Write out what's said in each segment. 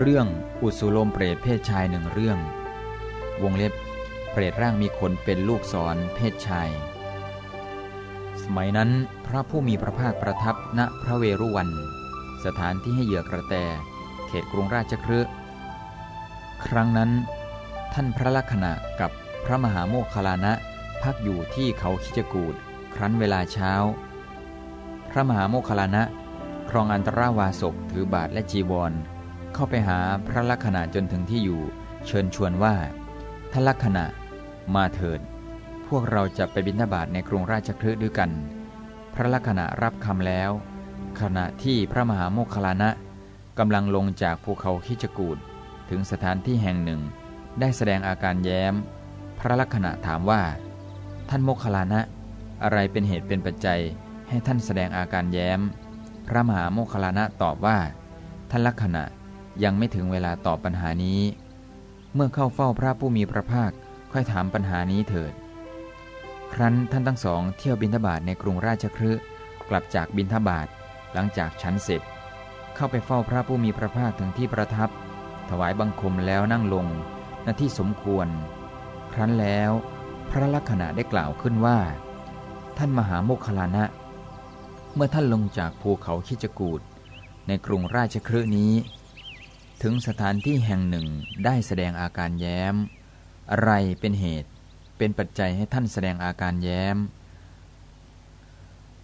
เรื่องอุสุลมเปรตเพศชายหนึ่งเรื่อง วงเล็บ เปรตร่างมีขนเป็นลูกศรเพศชาย สมัยนั้นพระผู้มีพระภาคประทับณพระเวรุวัน สถานที่ให้เหยื่อกระแต เขตกรุงราชครืครั้งนั้น ท่านพระลักษณะกับพระมหาโมคคลานะ พักอยู่ที่เขาคิจกูดครั้นเวลาเช้า พระมหาโมคคลานะ ครองอันตราวาสกถือบาทและจีวร เข้าไปหาพระลักษณะจนถึงที่อยู่ เชิญชวนว่าท่านลักษณะมาเถิด พวกเราจะไปบิณฑบาตในกรุงราชคฤห์ด้วยกัน พระลักษณะรับคำแล้ว ขณะที่พระมหาโมคคลานะกำลังลงจากภูเขาคิจกูดถึงสถานที่แห่งหนึ่ง ได้แสดงอาการแย้ม พระลักษณะถามว่า ท่านโมคคลานะ อะไรเป็นเหตุเป็นปัจจัยให้ท่านแสดงอาการแย้ม พระมหาโมคคลานะตอบว่า ท่านลักษณะ ยังไม่ถึงเวลาตอบปัญหานี้ เมื่อเข้าเฝ้าพระผู้มีพระภาคค่อยถามปัญหานี้เถิด ครั้นท่านทั้งสองเที่ยวบินทบาทในกรุงราชคฤห์กลับจากบินทบาทหลังจากชั้นเสร็จเข้าไปเฝ้าพระผู้มีพระภาคถึงที่ประทับ ถวายบังคมแล้วนั่งลงณที่สมควร ครั้นแล้วพระลักษณะได้กล่าวขึ้นว่า ท่านมหาโมคคลานะ เมื่อท่านลงจากภูเขาคิจกูดในกรุงราชคฤห์นี้ ถึงสถานที่แห่งหนึ่งได้แสดงอาการแย้ม อะไรเป็นเหตุเป็นปัจจัยให้ท่านแสดงอาการแย้ม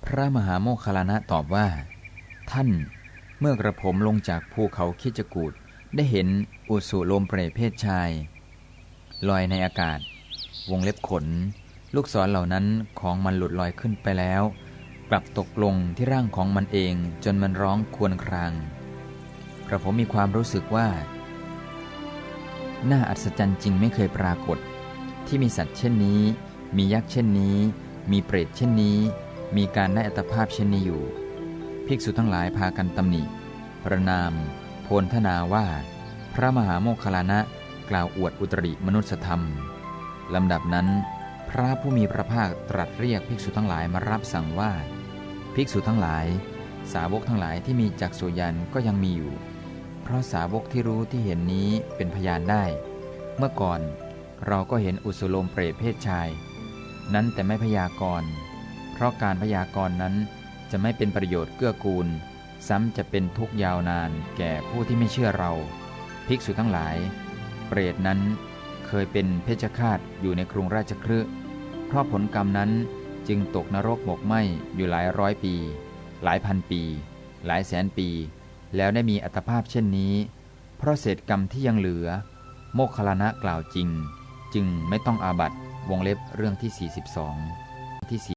พระมหาโมคคลานะตอบว่า ท่านเมื่อกระผมลงจากภูเขาคิจกูดได้เห็นอุสุโลมเปรตเพศชาย ลอยในอากาศ วงเล็บขน ลูกศรเหล่านั้นของมันหลุดลอยขึ้นไปแล้ว กลับตกลงที่ร่างของมันเองจนมันร้องควญคราง กระผมมีความรู้สึกว่า น่าอัศจรรย์จริงไม่เคยปรากฏ ที่มีสัตว์เช่นนี้ มียักษ์เช่นนี้ มีเปรตเช่นนี้ มีการได้อัตภาพเช่นนี้อยู่ ภิกษุทั้งหลายพากันตำหนิ ประนาม โพลธนาว่า พระมหาโมคคลานะกล่าวอวดอุตริมนุสธรรมลำดับนั้น พระผู้มีพระภาคตรัสเรียกภิกษุทั้งหลายมารับสั่งว่า ภิกษุทั้งหลาย สาวกทั้งหลายที่มีจักษุยันก็ยังมีอยู่ เพราะสาวกที่รู้ที่เห็นนี้เป็นพยานได้ เมื่อก่อนเราก็เห็นอุสุโลมเปรตเพศชาย นั้นแต่ไม่พยากรณ์เพราะการพยากรณ์นั้นจะไม่เป็นประโยชน์เกื้อกูล ซ้ำจะเป็นทุกยาวนานแก่ผู้ที่ไม่เชื่อเรา ภิกษุทั้งหลาย เปรตนั้นเคยเป็นเพชฌฆาตอยู่ในกรุงราชคฤห์เพราะผลกรรมนั้นจึงตกนรกหมกไหมอยู่หลายร้อยปี หลายพันปี หลายแสนปี แล้วได้มีอัตภาพเช่นนี้ เพราะเศษกรรมที่ยังเหลือ โมคคลานะกล่าวจริง จึงไม่ต้องอาบัตวงเล็บเรื่องที่ 42 ที่